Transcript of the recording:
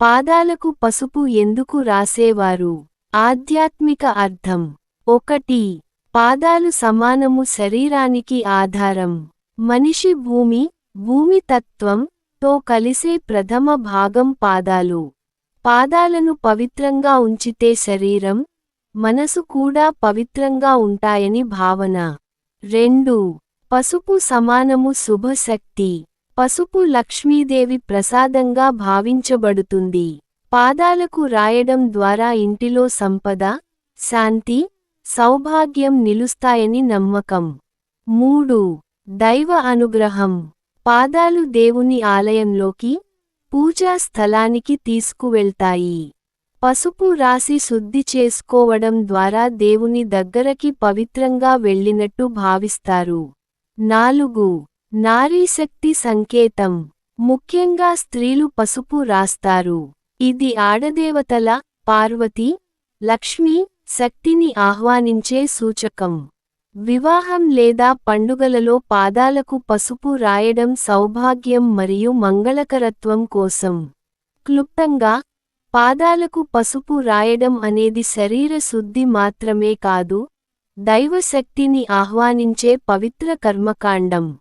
పాదాలకు పసుపు ఎందుకు రాసేవారు? ఆధ్యాత్మిక అర్థం. ఒకటి. పాదాలు సమానము శరీరానికి ఆధారం. మనిషి భూమి భూమి తత్వం తో కలిసే ప్రథమ భాగం పాదాలు. పాదాలను పవిత్రంగా ఉంచితే శరీరం మనసు కూడా పవిత్రంగా ఉంటాయని భావన. రెండు. పసుపు సమానము శుభశక్తి. పసుపు లక్ష్మీదేవి ప్రసాదంగా భావించబడుతుంది. పాదాలకు రాయడం ద్వారా ఇంటిలో సంపద శాంతి సౌభాగ్యం నిలుస్తాయని నమ్మకం. మూడు. దైవ అనుగ్రహం. పాదాలు దేవుని ఆలయంలోకి పూజా స్థలానికి తీసుకువెళ్తాయి. పసుపు రాసి శుద్ధి చేసుకోవడం ద్వారా దేవుని దగ్గరకి పవిత్రంగా వెళ్ళినట్టు భావిస్తారు. నాలుగు. నారీశక్తి సంకేతం. ముఖ్యంగా స్త్రీలు పసుపు రాస్తారు. ఇది ఆడదేవతల పార్వతి లక్ష్మీ శక్తిని ఆహ్వానించే సూచకం. వివాహం లేదా పండుగలలో పాదాలకు పసుపు రాయడం సౌభాగ్యం మరియు మంగళకరత్వం కోసం. క్లుప్తంగా పాదాలకు పసుపు రాయడం అనేది శరీర శుద్ధి మాత్రమే కాదు దైవశక్తిని ఆహ్వానించే పవిత్ర కర్మకాండం.